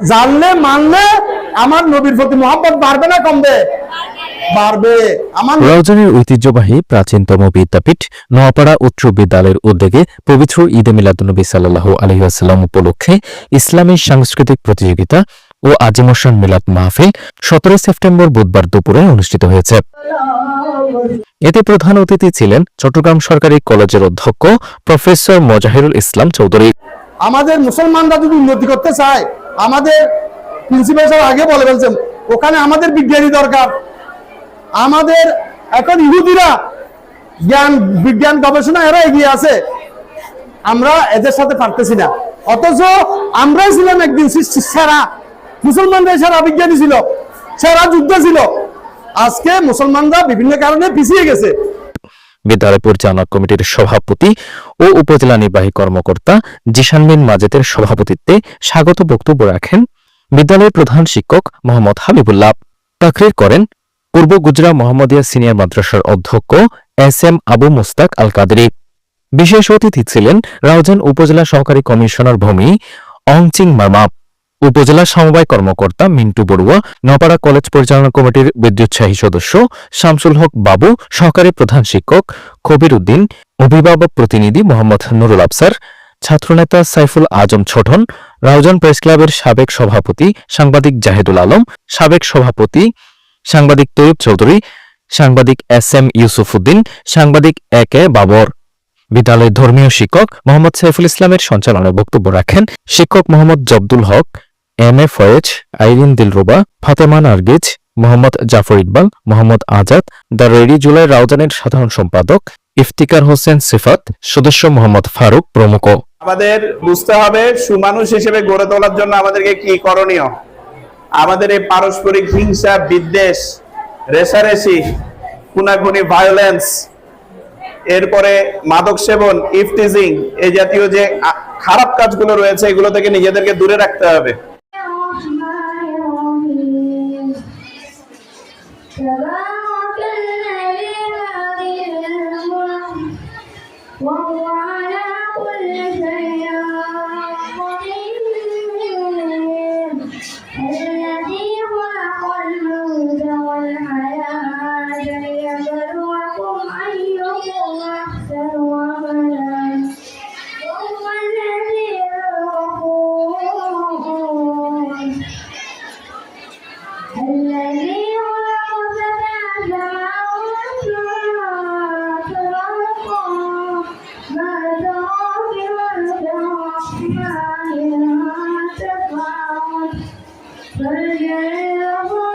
জানলে মানলে আমার নবীর প্রতি মহব্বত বাড়বে না কমবে? বাড়বে। আমার রাউজানের ঐতিহ্যবাহী প্রাচীনতম বিদ্যাপীঠ নোয়াপাড়া উচ্চ বিদ্যালয়ের উদ্যোগে পবিত্র ঈদে মিলাদুনবী সাল্লাহ আলহিহাস্লাম উপলক্ষে ইসলামী সাংস্কৃতিক প্রতিযোগিতা ও আজিমসান মিলাদ মাহফিল সতেরো সেপ্টেম্বর বুধবার দুপুরে অনুষ্ঠিত হয়েছে। এতে প্রধান অতিথি ছিলেন চট্টগ্রাম সরকারি কলেজের অধ্যক্ষ প্রফেসর মজাহিরুল ইসলাম চৌধুরী। আমাদের মুসলমানরা যদি উন্নতি করতে চায় আমাদের প্রিন্সিপাল স্যার আগে বলে ফেলছেন, ওখানে আমাদের বিজ্ঞানী দরকার। আমাদের এখন ইহুদিরা জ্ঞান, বিজ্ঞান গবেষণা এরা এগিয়ে আছে। আমরা এদের সাথে পারতেছি না। অথচ আমরাই ছিলাম একদিন সেরা। মুসলমানদের সেরা বিজ্ঞানী ছিল, সেরা যুদ্ধ ছিল। আজকে মুসলমানরা বিভিন্ন কারণে পিছিয়ে গেছে। বিদ্যালয় পরিচালনা কমিটির সভাপতি ও উপজেলা নির্বাহী কর্মকর্তা জিশান বিন মাজেদের সভাপতিত্বে স্বাগত বক্তব্য রাখেন বিদ্যালয়ের প্রধান শিক্ষক মোহাম্মদ হাবিবুল্লাহ। তাকরির করেন, পূর্ব গুজরা মোহাম্মদিয়া সিনিয়র মাদ্রাসার অধ্যক্ষ এস এম আবু মুস্তাক আল কাদরি বিশেষ অতিথি ছিলেন রাউজান উপজেলা সহকারী কমিশনার ভূমি অংচিং মার্মা উপজেলা সমবায় কর্মকর্তা মিন্টু বড়ুয়া, নপাড়া কলেজ পরিচালনা কমিটির বিদ্যুৎসাহী সদস্য শামসুল হক বাবু, সহকারী প্রধান শিক্ষক কবির উদ্দিন, অভিভাবক প্রতিনিধি মোহাম্মদ নুরুল আফসার, ছাত্রনেতা সাইফুল আজম ছোটন, রাউজান প্রেস ক্লাবের সাবেক সভাপতি সাংবাদিক জাহেদুল আলম, সাবেক সভাপতি সাংবাদিক তৈয়ব চৌধুরী, সাংবাদিক এস এম ইউসুফ উদ্দিন, সাংবাদিক এ কে বাবর। বিদ্যালয়ের ধর্মীয় শিক্ষক মোহাম্মদ সাইফুল ইসলামের সঞ্চালনায় বক্তব্য রাখেন শিক্ষক Mohammad Jabdul Haque M A Faiz, Irene Dilruba, Fatema Nargis, Mohammad Jafar Iqbal, Mohammad Azad, the red July রাউজানের সাধারণ সম্পাদক, ইফতিকার হোসেন সিফাত, সদস্য মোহাম্মদ ফারুক প্রমুখ। আমাদের বুঝতে হবে, সুমানুষ হিসেবে গড়ে তোলার জন্য আমাদেরকে কি করণীয়? আমাদের এই পারস্পরিক হিংসা, বিদ্বেষ রেশারেশি খুনাখুনি ভায়োলেন্স এরপরে মাদক সেবন ইফটিজিং এই জাতীয় যে খারাপ কাজগুলো রয়েছে, এগুলো থেকে নিজেদেরকে দূরে রাখতে হবে। تبارك الذي بيده الملك وهو Hello.